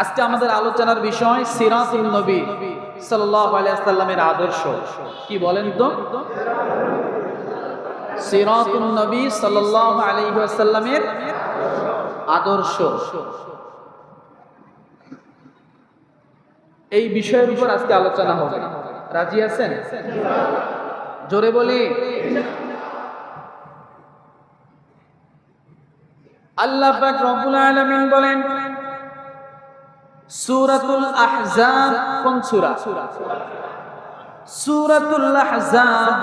আজকে আমাদের আলোচনার বিষয় সিরাতুল নবী সাল্লাল্লাহু আলাইহি সাল্লামের আদর্শ। কি বলেন তো? সিরাতুল নবী সাল্লাল্লাহু আলাইহি ওয়াসাল্লামের আদর্শ। এই বিষয়ের উপর আজকে আলোচনা হবে। রাজি আছেন? জোরে বলি। আল্লাহ পাক রব্বুল আলামিন বলেন সূরাতুল আহজাব কোন সূরা সূরাতুল আহজাব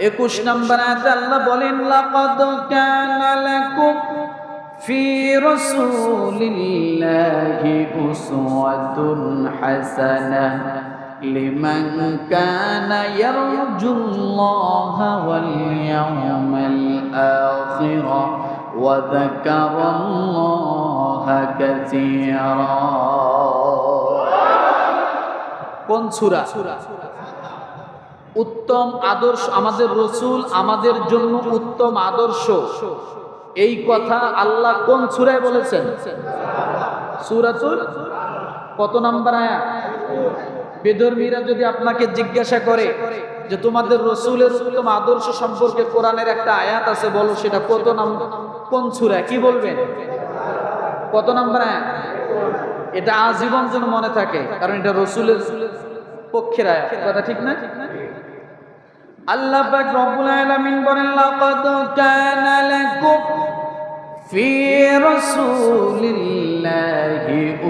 21 নম্বর আয়াতে আল্লাহ বলেন লাকাদ কানা লাকুম ফি রাসূলিল্লাহি উসওয়াতুন হাসানাহ লিমান কানা ইয়ারজুল্লাহা ওয়াল ইয়াওমাল আখিরা وذكر الله كثيرا কোন সূরা উত্তম আদর্শ আমাদের রসুল আমাদের জন্য উত্তম আদর্শ এই কথা আল্লাহ কোন সূরায় বলেছেন সূরাতুল কত নাম্বার আয়াত বেদর্মীরা যদি আপনাকে জিজ্ঞাসা করে যে তোমাদের রসুলের উত্তম আদর্শ সম্পর্কে কোরআনের একটা আয়াত আছে বলো সেটা কত নাম কোন সুরা কি বলবেন কত নাম্বার আয়াত? এটা আজীবন যেন মনে থাকে, কারণ এটা রসুলের পক্ষের আয়াত। কথা ঠিক না? আল্লাহ পাক রব্বুল আলামিন বলেন, লাকাদ কানা লাকুম ফি রাসূলিল্লাহি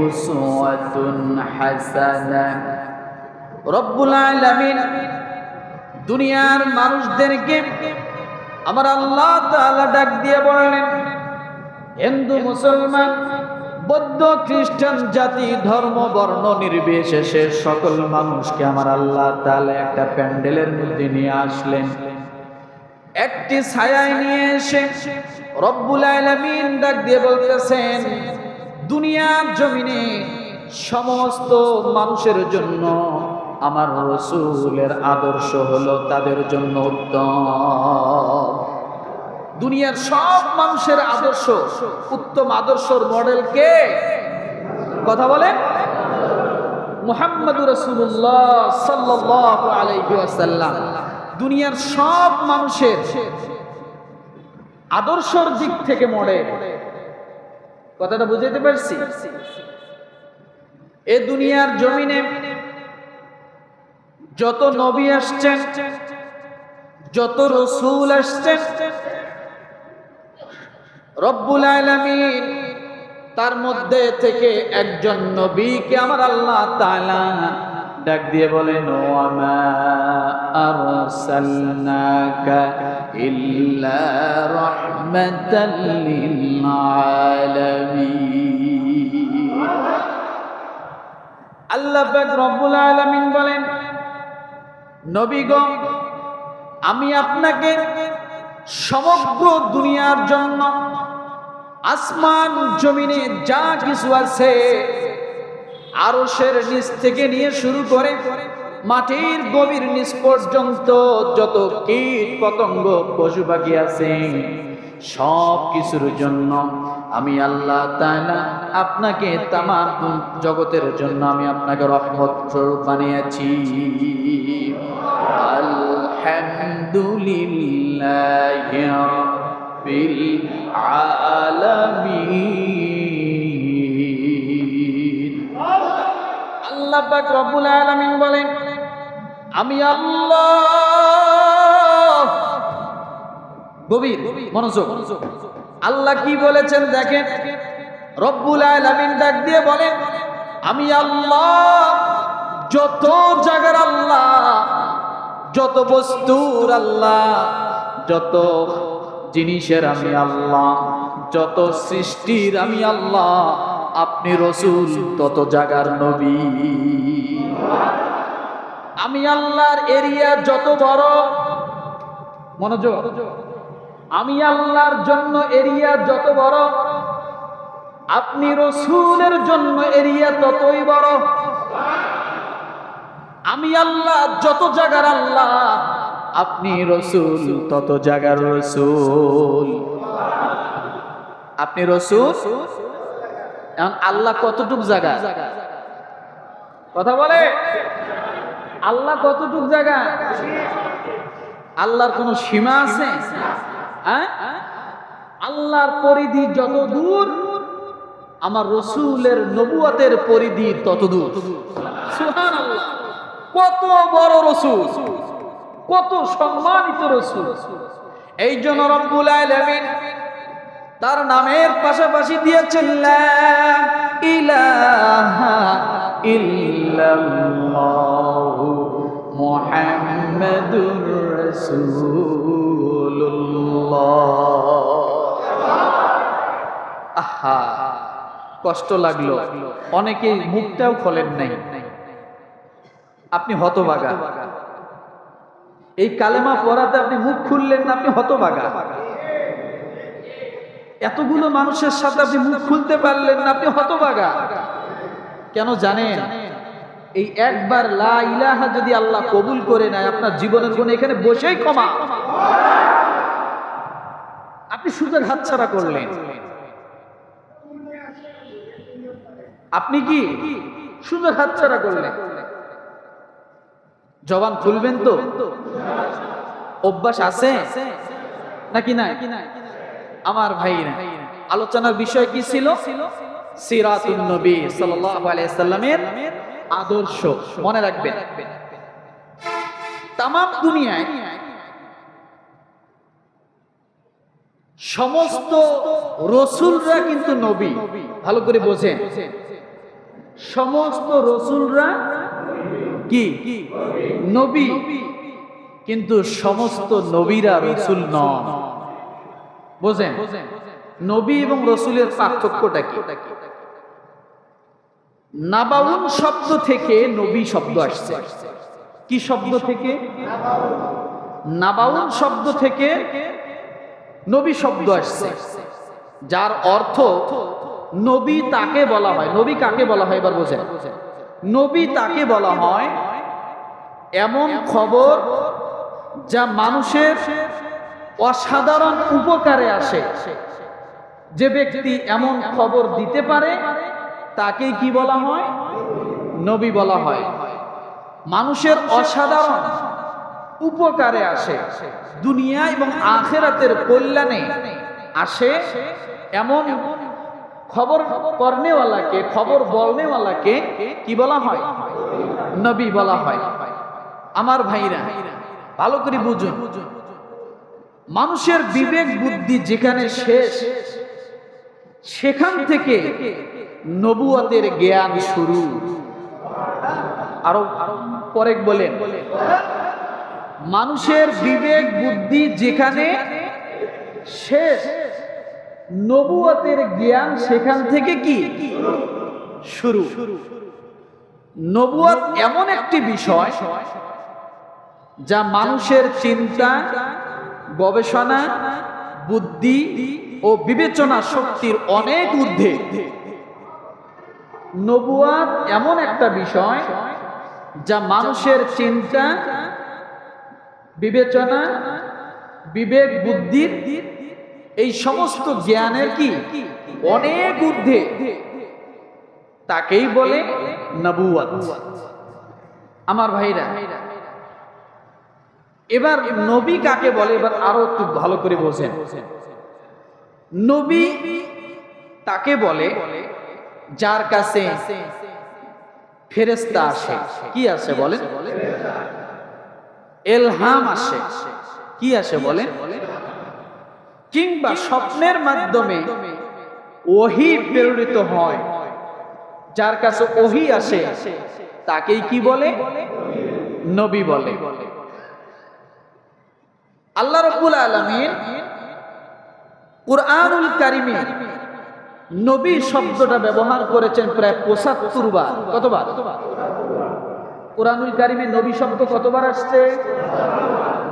উসওয়াতুন হাসানাহ রব্বুল আলামিন দুনিয়ার মানুষদেরকে আমার আল্লাহ তাআলা ডাক দিয়ে বললেন হিন্দু মুসলমান, বৌদ্ধ, খ্রিস্টান জাতি, ধর্ম, বর্ণ নির্বিশেষে সকল মানুষকে আমার আল্লাহ তাআলা একটা প্যান্ডেলের মধ্যে নিয়ে আসলেন। একটি ছায়ায় নিয়ে এসে রব্বুল আলামিন ডাক দিয়ে বলতেছেন, দুনিয়ার জমিনে সমস্ত মানুষের জন্য আমার রসুলের আদর্শ হলো তাদের জন্য উত্তম। দুনিয়ার সব মানুষের আদর্শ, উত্তম আদর্শর মডেল কে? কথা বলে মুহাম্মদুর রসুল্লাহ সাল্লাল্লাহু আলাইহি ওয়াসাল্লাম। দুনিয়ার সব মানুষের আদর্শর দিক থেকে মডেল কথাটা বুঝাইতে পারছি? এ দুনিয়ার জমিনে যত নবী আসছেন, যত রসুল আসছেন রব্বুল আলামিন, তার মধ্যে থেকে একজন নবীকে আমার আল্লাহ তাআলা ডাক দিয়ে বলেন আল্লাহ রব্বুল আলামিন বলেন নবীগণ আমি আপনাকে সমগ্র দুনিয়ার জন্য আসমান, জমিনে যা কিছু আছে, আরশের নিচ থেকে নিয়ে শুরু করে মাটির গভীর নিচ পর্যন্ত যত কীট পতঙ্গ, পশু পাখি আছে, সব কিছুর জন্য আমি আল্লাহ তাআলা আপনাকে তামাম জগতের জন্য আমি আপনাকে রহমত স্বরূপ বানিয়েছি। আলহামদুলিল্লাহি আল্লাহ পাক রব্বুল আলামিন বলেন, আমি আল্লাহ। গভীর মনোযোগ। আল্লাহ কি বলেছেন দেখেন, রব্বুল আলামিন ডাক দিয়ে বলেন, আমি আল্লাহ, যত জায়গার আল্লাহ, যত বস্তুর আল্লাহ, যত জিনিসের আমি আল্লাহ, যত সৃষ্টির আমি আল্লাহ, আপনি রসুল, তত জাগার নবী। আমি আল্লাহর এরিয়া যত বড়, মনোযোগ, আমি আল্লাহর জন্য এরিয়া যত বড়, আপনি রসুলের জন্য এরিয়া ততই বড়। আমি আল্লাহ, যত জায়গার আল্লাহ আপনি রসুল, তত জায়গার রসুল। আপনি রসুল? এখন আল্লাহ কতটুক জায়গা কথা বলে? আল্লাহ কতটুক জায়গা আল্লাহর কোনো সীমা আছে? হ্যাঁ? আল্লাহর পরিধি যত দূর, আমার রসুলের নবুয়তের পরিধি তত দূর। কত বড় রসুল। কত সম্মানিত রসুল। এই জন্য রব্বুল আলামিন তার নামের পাশাপাশি দিয়েছেন, লা কষ্ট লাগল। অনেকেই মুখটাও খোলেন নাই। আপনি হতবাগা এই কালেমা পড়াতে আপনি মুখ খুললেন না, আপনি হতবাগা এতগুলো মানুষের সাথে আপনি মুখ খুলতে পারলেন না, আপনি হতবাগা কেন জানেন? এই একবার লা ইলাহা যদি আল্লাহ কবুল করে নেয়, আপনার জীবনের গুণ এখানে বসেই ক্ষমা। আপনি সুযোগ হাতছাড়া করলেন। আপনি কি? সুযোগ হাতছাড়া করলেন। জবান খুলবেন তো? অভ্যাস আছে? নাকি না আমার ভাইরা, আলোচনার বিষয় কি ছিল? সিরাতুন নবী সাল্লাল্লাহু আলাইহি সাল্লামের আদর্শ। মনে রাখবেন। তাম দুনিয়ায় সমস্ত রসুলরা কিন্তু নবী। ভালো করে বোঝেন। সমস্ত রসুলরা কি? নবী। কিন্তু সমস্ত নবীরা রসুল নন। বোঝেন? নবী এবং রসুলের পার্থক্যটা কি? নাবাউন শব্দ থেকে নবী শব্দ আসছে। কি শব্দ থেকে? নাবাউন শব্দ থেকে নবী শব্দ আসছে। যার অর্থ নবী তাকে বলা হয়। নবী কাকে বলা হয়? এবার বোঝেন। নবী তাকে বলা হয় এমন খবর যা মানুষের অসাধারণ উপকারে আসে। যে ব্যক্তি এমন খবর দিতে পারে তাকেই কি বলা হয়? নবী বলা হয়। মানুষের অসাধারণ উপকারে আসে। দুনিয়া এবং আখেরাতের কল্যাণে আসে এমন খবর করনেওয়ালাকে খবর বলনেওয়ালাকে কি বলা হয়? নবী বলা হয়। আমার ভাইরা, ভালো করে বুঝুন। মানুষের বিবেক বুদ্ধি যেখানে শেষ, সেখান থেকে নবুয়াতের জ্ঞান শুরু। আরও আরও পরে বলেন। মানুষের বিবেক বুদ্ধি যেখানে শেষ নবুয়াতের জ্ঞান সেখান থেকে কি? শুরু। নবুয়াত এমন একটি বিষয় যা মানুষের চিন্তা, গবেষণা, বুদ্ধি ও বিবেচনা শক্তির অনেক ঊর্ধ্বে। নবুয়াত এমন একটা বিষয় যা মানুষের চিন্তা, বিবেচনা, বিবেক বুদ্ধির এই সমস্ত জ্ঞানের কি? অনেক ঊর্ধ্বে। তাকেই বলে নবুয়াত আমার ভাইরা, এবার নবী কাকে বলে? এবার আরও একটু ভালো করে বোঝেন। নবী তাকে বলে, যার কাছে ফেরেস্তা আসে। কি আসে বলেন? এলহাম আসে। কি আসে বলেন? কিংবা স্বপ্নের মাধ্যমে ওহি প্রেরিত হয়। যার কাছে ওহি আসে তাকেই কি বলে? নবী বলে। আল্লাহ রব্বুল আলমিন কুরআনুল কারিমে নবী শব্দটা ব্যবহার করেছেন প্রায় পঁচাত্তর বার। কতবার? কোরআনুল কারিমে নবী শব্দ কতবার আসছে?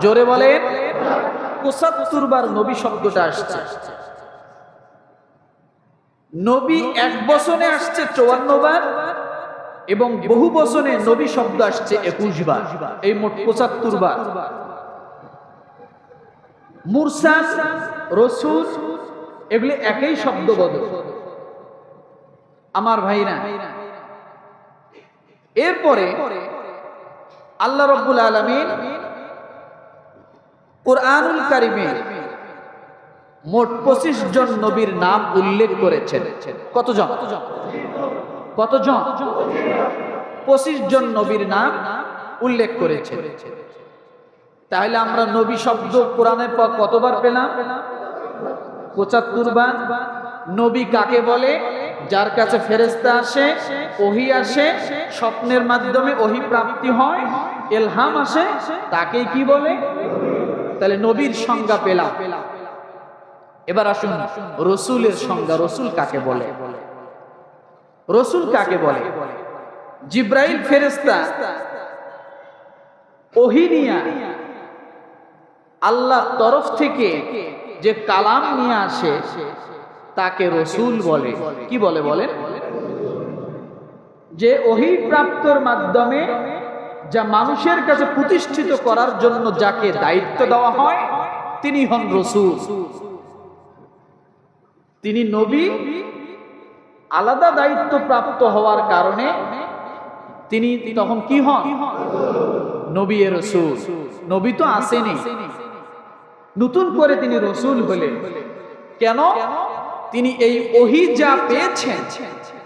জোরে বলেন। পঁচাত্তর বার নবী শব্দটা আসছে। নবী এক বছরে আসছে চুয়ান্ন বার এবং বহু বছরে নবী শব্দ আসছে একুশ বার, এই মোট পঁচাত্তর বার। রসুল, এগুলি একই শব্দ বদল। আমার ভাইরা, এরপরে আল্লাহ রব্বুল আলমিন কোরআনুল কারিমে মোট পঁচিশ জন নবীর নাম উল্লেখ করেছেন। কতজন? কতজন? পঁচিশ জন নবীর নাম উল্লেখ করেছে তাহলে আমরা নবী শব্দ কোরআনের পর কতবার পেলাম? পঁচাত্তর বার। নবী কাকে বলে? যার কাছে ফেরেস্তা আসে, ওহি আসে, স্বপ্নের মাধ্যমে ওহি প্রাপ্তি হয় এলহাম আসে, তাকেই কি বলে? তাহলে নবীর সংজ্ঞা পেলাম। এবার আসুন রসুলের সংজ্ঞা, রসুল কাকে বলে? রসুল কাকে বলে? জিব্রাইল ফেরেস্তা ওহিনিয়া আল্লাহ তরফ থেকে যে কালাম নিয়ে আসে, তাকে রসুল বলে। কি বলে বলেন? যে ওহি প্রাপ্তর মাধ্যমে যা মানুষের কাছে প্রতিষ্ঠিত করার জন্য যাকে দায়িত্ব দেওয়া হয়, তিনি হন রসুল। তিনি নবী, আলাদা দায়িত্ব প্রাপ্ত হওয়ার কারণে তিনি তখন কি হন? নবী এ রসুল। নবী তো আসেনি। নতুন করে তিনি রসুল হলেন। কেন? তিনি এই ওহি যা পেয়েছেন,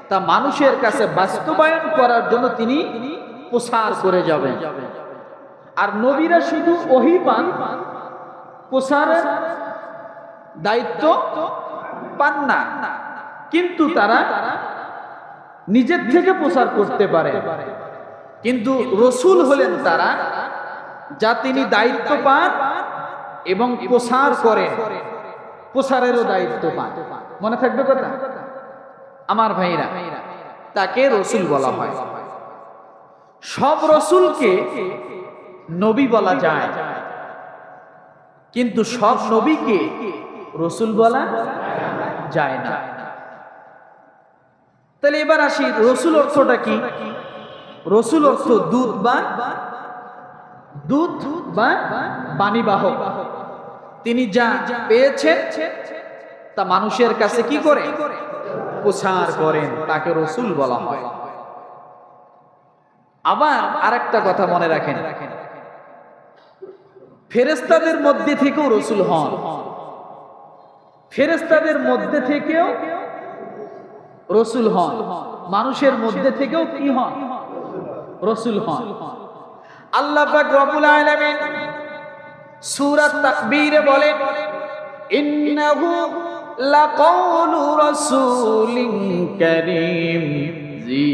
তা মানুষের কাছে বাস্তবায়ন করার জন্য তিনি প্রসার করে যাবেন আর নবীরা শুধু ওহি পান, প্রসারের দায়িত্ব পান না। কিন্তু তারা নিজের থেকে প্রচার করতে পারে। কিন্তু রসুল হলেন তারা যা তিনি দায়িত্ব পান এবং প্রসার করেন। প্রসারেরও দায়িত্ব পান। মনে থাকবে কথা? আমার ভাইরা, তাকে রসুল বলা হয়। সব রসুলকে নবী বলা যায়। কিন্তু সব নবীকে রসুল বলা যায় না। তাহলে এবার আসি, রসুল অর্থটা কি? রসুল অর্থ দুধ বা দুধ বা পানিবাহক। তিনি যা পেয়েছেন, তা মানুষের কাছে কি করে? প্রচার করেন, তাকে রসুল বলা হয়। আবার আরেকটা কথা মনে রাখেন। ফেরেস্তাদের মধ্যে থেকেও রসুল হন। ফেরেস্তাদের মধ্যে থেকেও রসুল হন। মানুষের মধ্যে থেকেও কি হন? রসুল হন। আল্লাহ পাক রব্বুল আলামিন সূরা তাকবীরে বলেন, ইন্নাহু লাকাউলু রাসূলিন কারীম। জি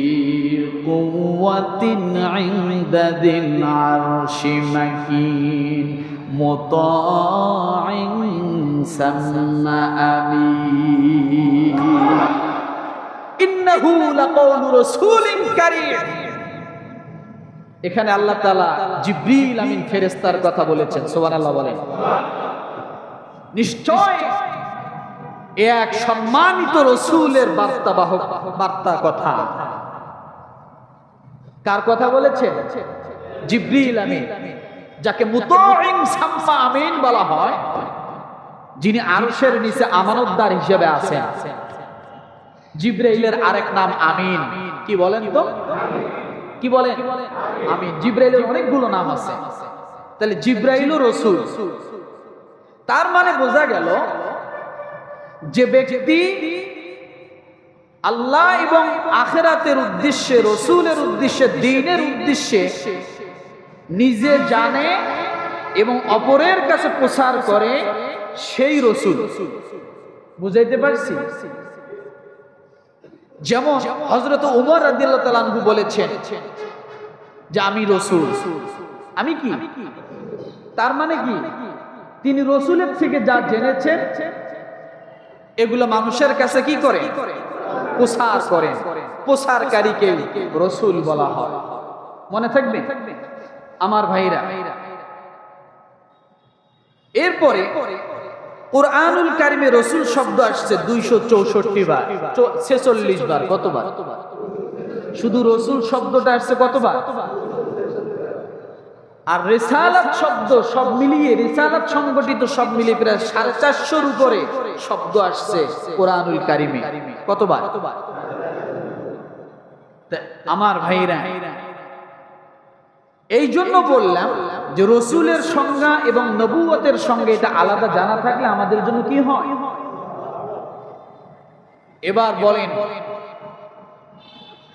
কুওয়াতিন ইনদা দিল আরশি মাকিন মুতাইন সাম্মা আমিন ইন্নাহু লাকাউলু রাসূলিন কারীম এখানে আল্লাহ তাআলা জিবরিল আমিন ফেরেস্তার কথা বলেছেন, সুবহানাল্লাহ বলেন। নিশ্চয় এ এক সম্মানিত রসুলের বার্তা বাহক বার্তা কথা। কার কথা বলেছে? জিবরিল আমিন। যাকে মুতাইন সাম্মা আমিন বলা হয়, যিনি আরশের নিচে আমানতদার হিসেবে আছেন। জিব্রাইলের আরেক নাম আমিন। কি বলেন তো? কি বলেন? আমিন। জিব্রাইলের অনেকগুলো নাম আছে। তাহলে জিব্রাইলও রসুল। তার মানে বোঝা গেল যে ব্যক্তি আল্লাহ এবং আখেরাতের উদ্দেশ্যে, রসুলের উদ্দেশ্যে, দিনের উদ্দেশ্যে নিজে জানে এবং অপরের কাছে প্রচার করে সেই রসুল। বুঝাইতে পারছি? যেমন হজরত উমর রাদিল্লাহু বলেছেন যে, আমি রসুল। আমি কি? তার মানে কি? তিনি রসুলের থেকে যা জেনেছেন এগুলো মানুষের কাছে কি করে? প্রসার করেন প্রসারকারীকে রসুল বলা হয়। মনে থাকবে? আমার ভাইরা। এরপরে কোরআনুল কারিমে রসুল শব্দ আসছে দুইশো চৌষট্টি বার ছেচল্লিশ বার, কতবার? শুধু রসুল শব্দটা আসছে কতবার? আর রেসালাত শব্দ সব মিলিয়ে, রেসালাত সংগঠিত সব মিলিয়ে প্রায় সাড়ে চারশোর উপরে শব্দ আসছে কোরআনুল কারিমে। কতবার? আমার ভাইরা এই জন্য বললাম যে রসুলের সংজ্ঞা এবং নবুয়তের সঙ্গে এটা আলাদা জানা থাকলে আমাদের জন্য কি হয়? এবার বলেন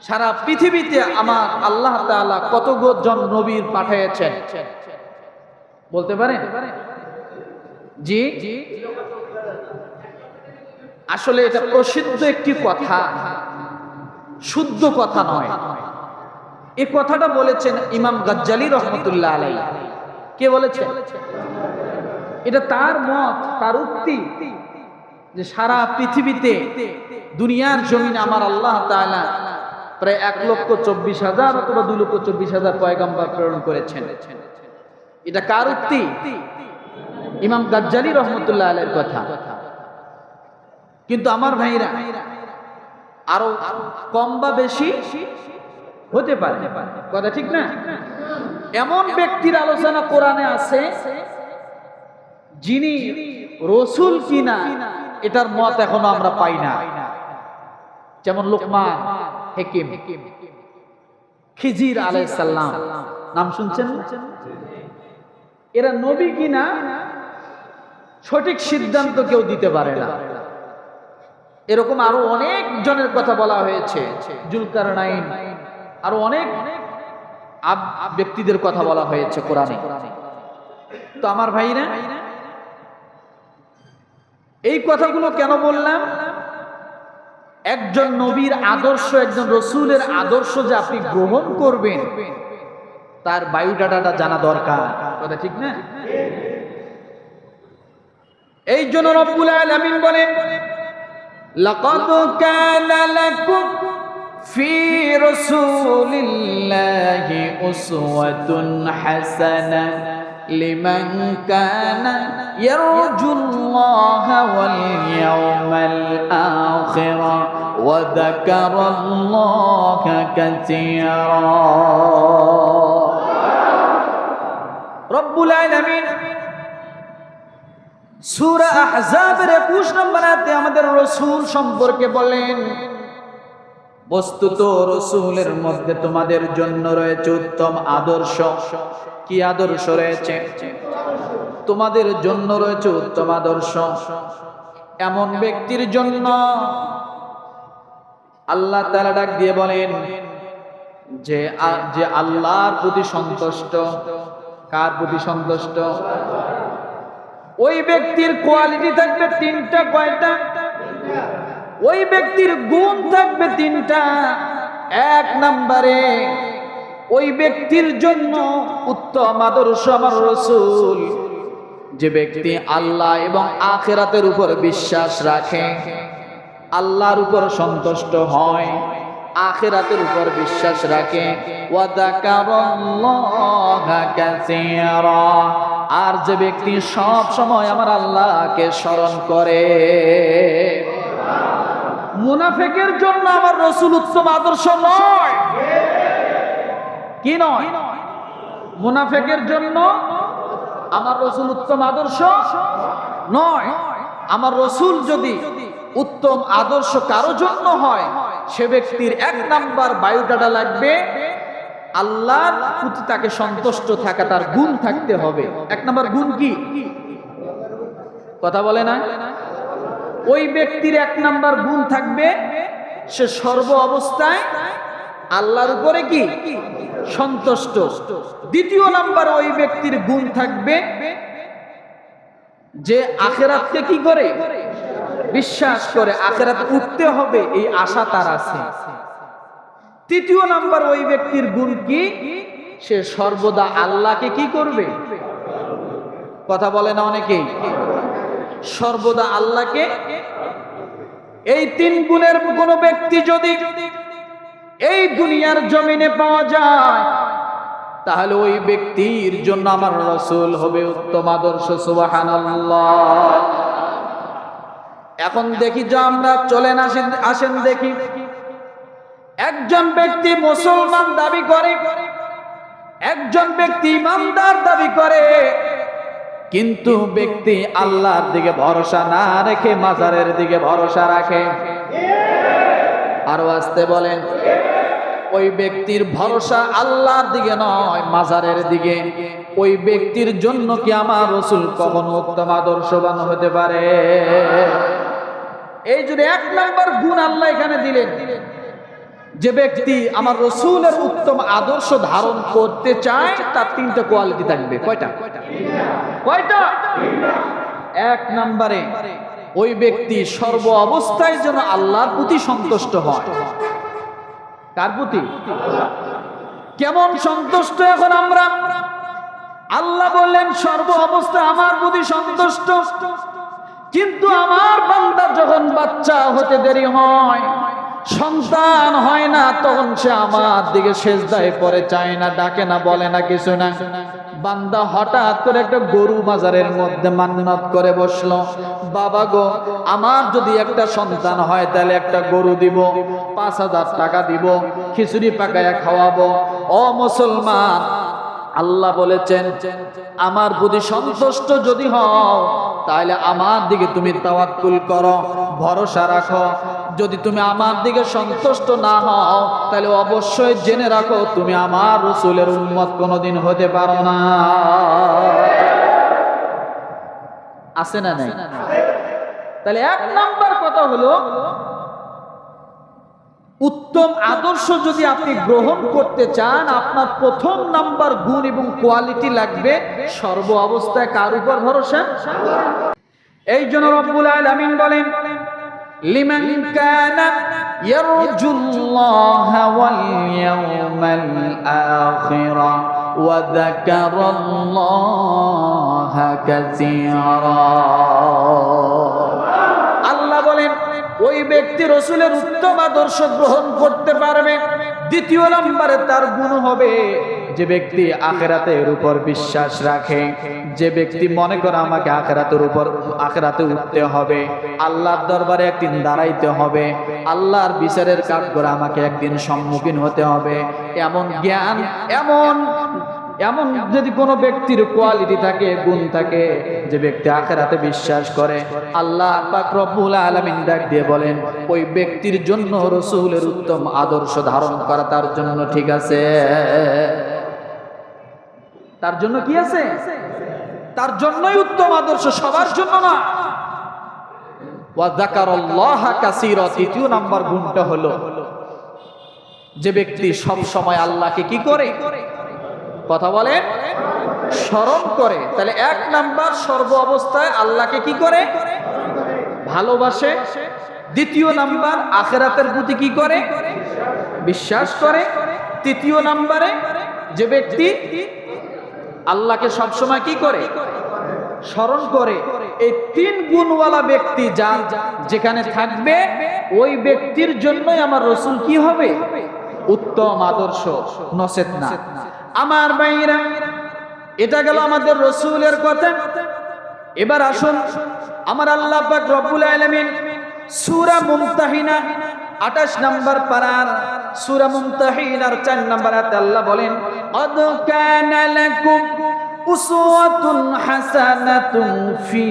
সারা পৃথিবীতে আমার আল্লাহ তাআলা কত জন নবীর পাঠিয়েছেন? বলতে পারেন? জি? জি আসলে এটা প্রসিদ্ধ একটি কথা, শুদ্ধ কথা নয়। এ কথাটা বলেছেন ইমাম গজ্জালি রহমতুল্লাহ আলাই কে বলেছেন? এটা তার মত, তার উক্তি যে সারা পৃথিবীতে, দুনিয়ার জমিনে আমার আল্লাহ তাআলা প্রায় এক লক্ষ চব্বিশ হাজার অথবা দুই লক্ষ চব্বিশ হাজার পয়গাম্বার প্রেরণ করেছেন। এটা কার উক্তি? ইমাম গাজ্জালি রহমতুল্লাহ আলের কথা। কিন্তু আমার ভাইরা, আরও কম বা বেশি হতে পারে। কথা ঠিক না? এমন ব্যক্তির আলোচনা কোরআনে আছে যিনি রসুল কিনা এটার মত এখনও আমরা পাই না। যেমন লোকমান হেকিম। খিজির আলাইসাল্লাম নাম শুনছেন? এরা নবী কিনা? সঠিক সিদ্ধান্ত কেউ দিতে পারে না। এরকম আরও অনেক জনের কথা বলা হয়েছে। জুলকার নাইন আরও অনেক ব্যক্তিদের কথা বলা হয়েছে কোরআনে। তো আমার ভাইরা এই কথাগুলো কেন বললাম? একজন নবীর আদর্শ, একজন রসুলের আদর্শ যে আপনি গ্রহণ করবেন, তার বায়োডাটাটা জানা দরকার। কথা ঠিক না? এই জন্য রব্বুল আলামিন বলেন, লাকাদ কানা লাকুম ফি রাসূলিল্লাহি উসওয়াতুন হাসানা। লিমান কানা ইয়ারজুল্লাহা ওয়াল ইয়াওমাল আখির ওয়া যাকারাল্লাহা কাসীরা রব্বুল আলামিন সূরা আহজাবের 21 নম্বর আয়াতে আমাদের রাসূল সম্পর্কে বলেন, বস্তুত রসুলের মধ্যে তোমাদের জন্য রয়েছে উত্তম আদর্শ। কি আদর্শ রয়েছে? তোমাদের জন্য রয়েছে উত্তম আদর্শ। এমন ব্যক্তির জন্য আল্লাহ তাআলা ডাক দিয়ে বলেন, যে যে আল্লাহর প্রতি সন্তুষ্ট। কার প্রতি সন্তুষ্ট? ওই ব্যক্তির কোয়ালিটি থাকবে তিনটা, কয়টা? ওই ব্যক্তির গুণ থাকবে তিনটা। এক নম্বরে ওই ব্যক্তির জন্য উত্তম আদর্শ আমার রসুল। যে ব্যক্তি আল্লাহ এবং আখেরাতের উপর বিশ্বাস রাখে, আল্লাহর উপর সন্তুষ্ট হয়, আখেরাতের উপর বিশ্বাস রাখে। আর যে ব্যক্তি সব সময় আমার আল্লাহকে স্মরণ করে, মুনাফেকের জন্য আমার রসুল উত্তম আদর্শ নয়। কি নয়? মুনাফেকের জন্য আমার রসুল উত্তম আদর্শ নয়। আমার রসুল যদি উত্তম আদর্শ কারও জন্য হয়, সে ব্যক্তির এক নাম্বার বায়োডাটা লাগবে আল্লাহর প্রতি তাকে সন্তুষ্ট থাকা, তার গুণ থাকতে হবে। এক নাম্বার গুণ কি? কথা বলে না? ওই ব্যক্তির এক নাম্বার গুণ থাকবে, সে সর্ব অবস্থায় আল্লাহর উপরে কি? সন্তুষ্ট। দ্বিতীয় নাম্বার ওই ব্যক্তির গুণ থাকবে যে আখেরাতকে কি করে? বিশ্বাস করে, আখেরাত উঠতে হবে, এই আশা তার আছে। তৃতীয় নাম্বার ওই ব্যক্তির গুণ কি? সে সর্বদা আল্লাহকে কি করবে? কথা বলে না অনেকেই সর্বদা আল্লাহকে? এই তিন গুণের কোন ব্যক্তি যদি এই দুনিয়ার জমিনে পাওয়া যায়। তাহলে ওই ব্যক্তির জন্য আমার রসুল হবে উত্তম আদর্শ, সুবহানাল্লাহ। এখন দেখি যে আমরা চলেন, আসেন আসেন দেখি। একজন ব্যক্তি মুসলমান দাবি করে, একজন ব্যক্তি ইমানদার দাবি করে, কিন্তু ব্যক্তি আল্লাহর দিকে ভরসা না রেখে মাজারের দিকে ভরসা রাখে। আরও আসতে বলেন। ওই ব্যক্তির ভরসা আল্লাহর দিকে নয়, মাজারের দিকে। ওই ব্যক্তির জন্য কি আমার রসুল কখনো উত্তম আদর্শবান হতে পারে? এই জন্য এক নম্বর গুণ আল্লাহ এখানে দিলেন। যে ব্যক্তি আমার রসুলের উত্তম আদর্শ ধারণ করতে চায়, তার তিনটা কোয়ালিটি থাকবে। কয়টা? কয়টা? এক নম্বরে ওই ব্যক্তি সর্ব অবস্থায় যেন আল্লাহর প্রতি সন্তুষ্ট হয়। কার প্রতি? কেমন সন্তুষ্ট এখন আমরা? আল্লাহ বললেন, সর্ব অবস্থায় আমার প্রতি সন্তুষ্ট। কিন্তু আমার বান্দা যখন বাচ্চা হতে দেরি হয়, সন্তান হয় না, তখন সে আমার দিকে শেষদায় পরে চায় না, ডাকে না, বলে না, কিছু না। বান্দা হঠাৎ করে একটা গরু বাজারের মধ্যে মান্নাত করে বসল। বাবা গো, আমার যদি একটা সন্তান হয় তাহলে একটা গরু দিব, পাঁচ হাজার টাকা দিব, খিচুড়ি পাকায়া খাওয়াবো। ও মুসলমান, আল্লাহ বলেছেন, আমার প্রতি সন্তুষ্ট যদি হও, তাহলে আমার দিকে তুমি তাওয়াক্কুল করো, ভরসা রাখো যদি তুমি আমার দিকে সন্তুষ্ট না হও, তাহলে অবশ্যই জেনে রাখো, তুমি আমার রসুলের উন্মত কোনোদিন হতে পারো না। আছে না নাই? তাহলে এক নাম্বার কথা হলো, উত্তম আদর্শ যদি আপনি গ্রহণ করতে চান, আপনার প্রথম নাম্বার গুণ এবং কোয়ালিটি লাগবে সর্ব অবস্থায় কার উপর ভরসা? এই জন্য রব্বুল আলামিন বলেন লিমান কানা ইয়ারজুল্লাহ ওয়াল ইয়াউমাল আখিরা ওয়া যাকারাল্লাহ কাসীরা। আল্লাহ বলেন, ওই ব্যক্তি রসুলের উত্তম আদর্শ গ্রহণ করতে পারবে, দ্বিতীয় নম্বরে তার গুণ হবে যে ব্যক্তি আখেরাতের উপর বিশ্বাস রাখে, যে ব্যক্তি মনে করে আমাকে আখেরাতের উপর, আখেরাতে উঠতে হবে, আল্লাহর দরবারে একদিন দাঁড়াইতে হবে, আল্লাহর বিচারের কাজ করে আমাকে একদিন সম্মুখীন হতে হবে। এমন জ্ঞান, এমন এমন যদি কোনো ব্যক্তির কোয়ালিটি থাকে, গুণ থাকে, যে ব্যক্তি আখেরাতে বিশ্বাস করে, আল্লাহ পাক রব্বুল আলামিন ডাক দিয়ে বলেন, ওই ব্যক্তির জন্য রসুলের উত্তম আদর্শ ধারণ করা তার জন্য ঠিক আছে। তার জন্য কি আছে? তার জন্যই উত্তম আদর্শ, সবার জন্য না। তৃতীয় নাম্বার গুণটা হলো যে ব্যক্তি সব সময় আল্লাহকে কি করে? কথা বলে স্মরণ করে। তাহলে এক নাম্বার সর্ব অবস্থায় আল্লাহকে কি করে? ভালোবাসে। দ্বিতীয় নাম্বার আখেরাতের প্রতি কি করে? বিশ্বাস করে। তৃতীয় নাম্বারে যে ব্যক্তি আল্লাহকে সবসময় কি করে? স্মরণ করে। এই তিন গুণওয়ালা ব্যক্তি যা যেখানে থাকবে, ওই ব্যক্তির জন্যই আমার রসুল কি হবে? উত্তম আদর্শ নসেত না। আমার বাইরা এটা গেল আমাদের রসুলের কথা। এবার আসুন, আমার আল্লাহ পাক রব্বুল আলামিন সূরা মুমতাহিনা 28 নাম্বার পারার সূরা মুমতাহিনার 4 নাম্বার আয়াতে আল্লাহ বলেন কদ কানা লাকুম উসওয়াতুন হাসানাতুন ফি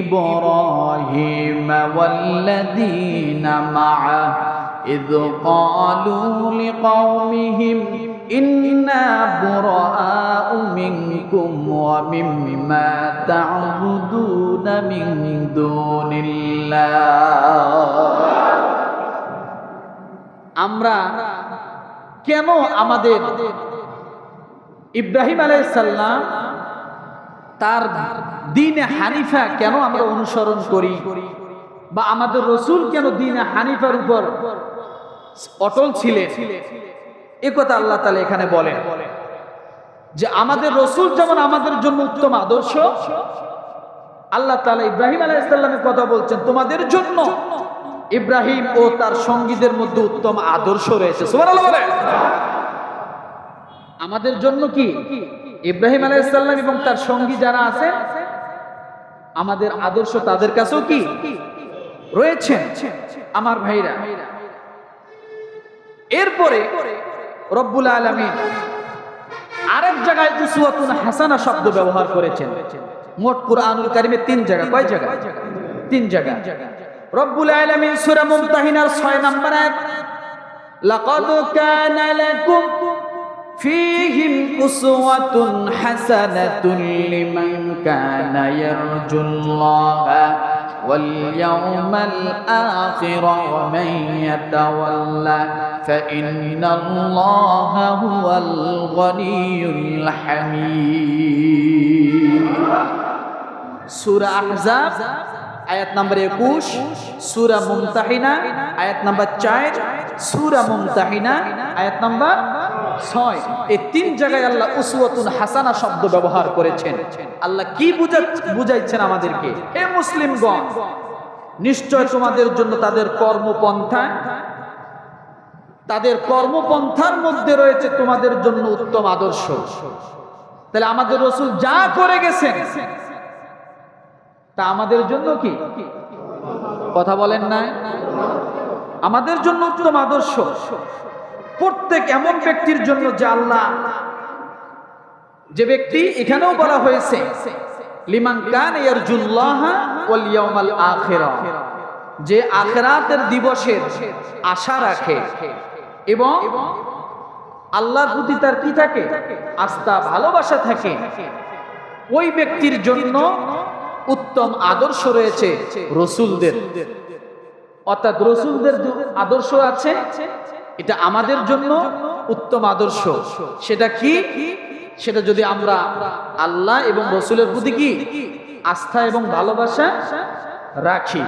ইব্রাহিম ওয়াল্লাযীনা মা'a إذ قالوا لقومهم إنا براء منكم ومما تعبدون من دون الله আমরা কেন আমাদের ইব্রাহিম আলাইসাল্লাম তার দিনে হানিফা কেন আমরা অনুসরণ করি? বা আমাদের রসুল কেন দিনে হানিফার উপর অটল ছিলেন? এ কথা আল্লাহ তালা এখানে বলেন যে আমাদের রসুল যেমন আমাদের জন্য উত্তম আদর্শ, আল্লাহ তালা ইব্রাহিম আলাহ ইসলামের কথা বলছেন, তোমাদের জন্য ইব্রাহিম ও তার সঙ্গীদের মধ্যে উত্তম আদর্শ রয়েছে। আমাদের জন্য কি? ইব্রাহিম আলাহ ইসলাম এবং তার সঙ্গী যারা আছেন আমাদের আদর্শ তাদের কাছেও কি? রয়েছে আমার ভাইরা, এরপরে রব্বুল আলমিন আরেক জায়গায় উসুয়াতুন হাসানা শব্দ ব্যবহার করেছেন। মোট কুরআনুল কারিমে তিন জায়গা। কয় জায়গা? তিন জায়গা। রব্বুল আলামিন সূরা মুমতাহিনার 6 নম্বর আয়াত لقد كان لكم فيهم أسوة حسنة لمن كان يرجو الله واليوم الآخر ومن يتولى فإن الله هو الغني الحميد سورة أحزاب আয়াত নাম্বার একুশ সুরা মুমতাহিনা আয়াত নাম্বার চার সুরা মুমতাহিনা আয়াত নাম্বার ছয়। এই তিন জায়গায় আল্লাহ উসওয়াতুন হাসানা শব্দ ব্যবহার করেছেন। আল্লাহ কি বুঝা বুঝাইছেন আমাদেরকে? হে মুসলিমগণ, নিশ্চয় তোমাদের জন্য তাদের কর্মপন্থা, তাদের কর্মপন্থার মধ্যে রয়েছে তোমাদের জন্য উত্তম আদর্শ। তাহলে আমাদের রসুল যা করে গেছেন তা আমাদের জন্য কি? কথা বলেন না আমাদের জন্য উত্তম আদর্শ। প্রত্যেক এমন ব্যক্তির জন্য যে আল্লাহ যে ব্যক্তি এখানেও বলা হয়েছে কান যে আখিরাতের দিবসের আশা রাখে এবং আল্লাহর প্রতি তার কি থাকে? আস্থা, ভালোবাসা থাকে। ওই ব্যক্তির জন্য উত্তম আদর্শ রয়েছে রসুলদের। অর্থাৎ রসুলদের আদর্শ আছে, এটা আমাদের জন্য উত্তম আদর্শ। সেটা কি? সেটা যদি আমরা আল্লাহ এবং রসুলের প্রতি কি? আস্থা এবং ভালোবাসা রাখি।